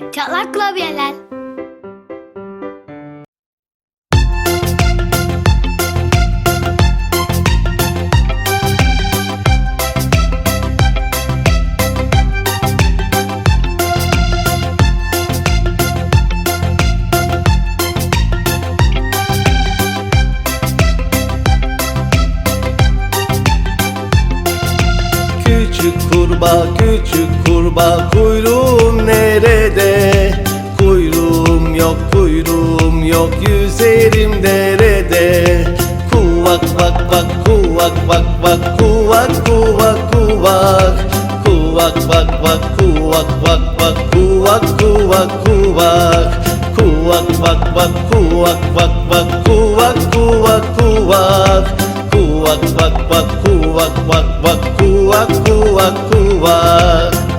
Çatlak klavyeler. Küçük kurbağa küçük kurbağa kuyruğum nerede? Yok kuyruğum yok yüzerim derede. Kuvak bak bak kuvak bak bak kuvak kuvak kuvak. Kuvak bak bak kuvak bak bak kuvak kuvak kuvak. Kuvak bak bak kuvak bak bak kuvak kuvak kuvak. Kuvak bak bak kuvak bak bak kuvak kuvak kuvak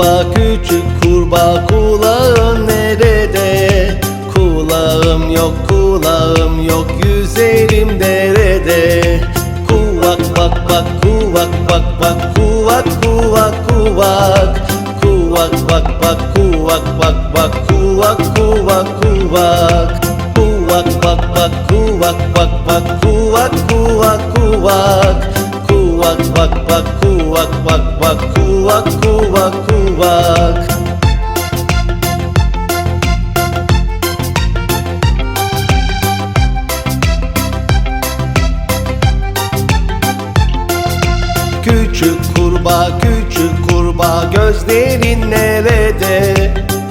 kurbağa küçük kurbağa kulağın nerede? Kulağım yok kulağım yok yüzerim derede. Kuvak bak bak kuvak bak bak kuvak kuvak kuvak. Kuvak bak bak kuvak bak bak kuvak kuvak kuvak. Kuvak bak bak kuvak bak bak kuvak kuvak kuvak Kuvak bak bak kuvak bak bak kuvak kuvak kuvak Küçük kurbağa küçük kurbağa gözlerin nerede?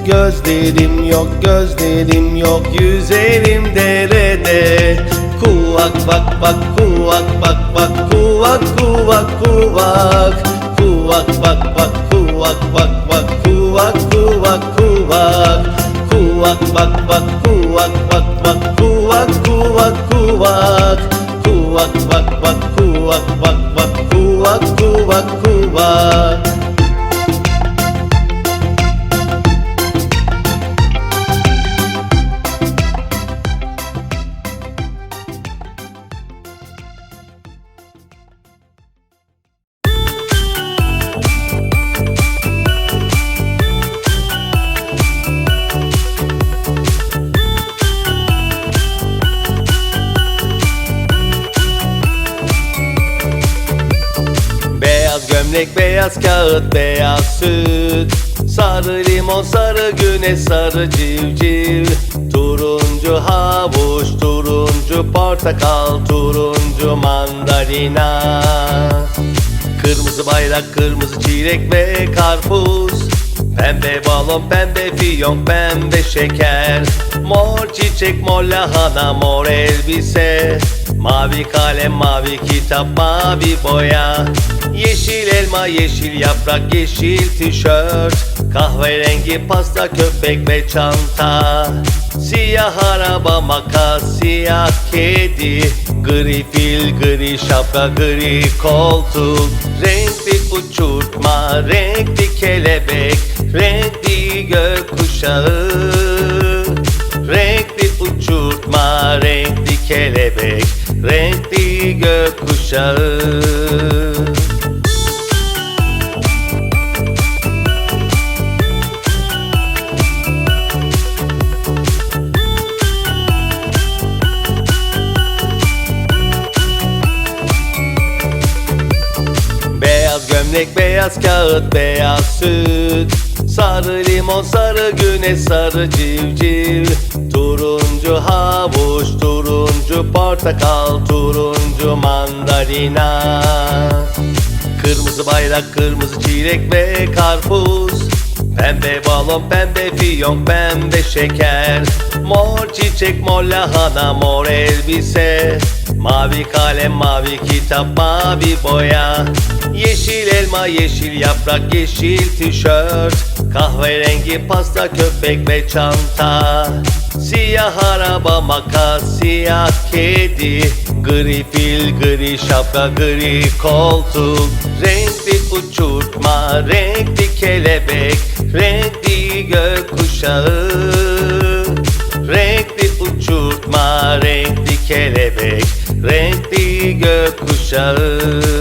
Gözlerim yok gözlerim yok yüzerim derede Kuvak bak bak kuvak bak bak kuvak kuvak kuvak. Kuvak bak bak kuvak bak bak kuvak kuvak kuvak. Kuvak bak bak kuvak bak bak kuvak kuvak kuvak. Kuvak bak bak kuvak bak bak kuvak kuvak kuvak gömlek, beyaz kağıt, beyaz süt. Sarı limon, sarı güneş, sarı civciv. Turuncu havuç, turuncu portakal, turuncu mandalina. Kırmızı bayrak, kırmızı çilek ve karpuz. Pembe balon, pembe fiyonk, pembe şeker. Mor çiçek, mor lahana, mor elbise. Mavi kalem, mavi kitap, mavi boya Yeşil elma, yeşil yaprak, yeşil tişört. Kahverengi pasta, köpek ve çanta. Siyah araba, makas, siyah kedi. Gri fil, gri şapka, gri koltuk. Renkli uçurtma, renkli kelebek. Renkli gökkuşağı. Renkli uçurtma, renkli kelebek. Renkli gökkuşağı Gömlek, beyaz kağıt, beyaz süt. Sarı limon, sarı güneş, sarı civciv. Turuncu havuç, turuncu portakal, turuncu mandalina. Kırmızı bayrak, kırmızı çilek ve karpuz. Pembe balon, pembe fiyonk, pembe şeker. Mor çiçek, mor lahana, mor elbise Mavi kalem, mavi kitap, mavi boya. Yeşil elma, yeşil yaprak, yeşil tişört. Kahverengi pasta, köpek ve çanta. Siyah araba, makas, siyah kedi. Gri fil, gri şapka, gri koltuk. Renkli uçurtma, renkli kelebek. Renkli gökkuşağı. Renkli uçurtma renkli kelebek gökkuşağı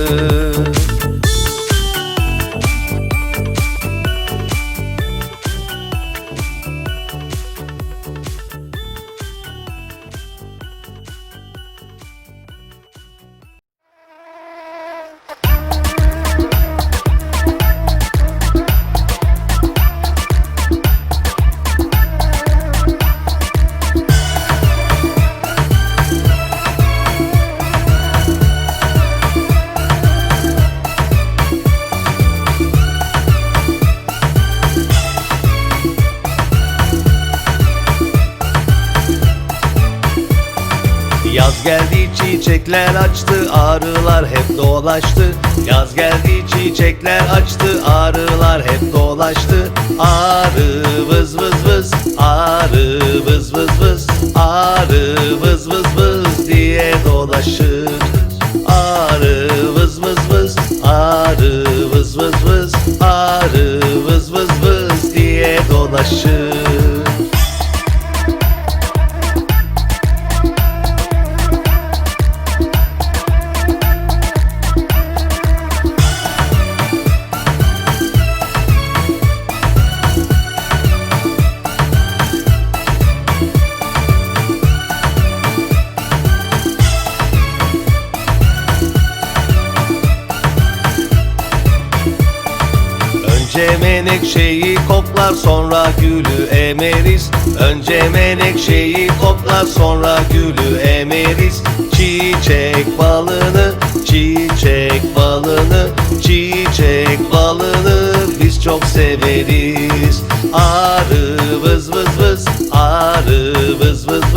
Yaz geldi çiçekler açtı arılar hep dolaştı. Yaz geldi çiçekler açtı arılar hep dolaştı. Arı vız vız vız arı vız vız vız Arı Önce menekşeyi koklar sonra gülü emeriz. Önce menekşeyi koklar sonra gülü emeriz. Çiçek balını, çiçek balını Çiçek balını biz çok severiz. Arı vız vız vız, arı vız vız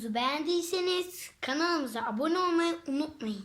Videomuzu beğendiyseniz kanalımıza abone olmayı unutmayın.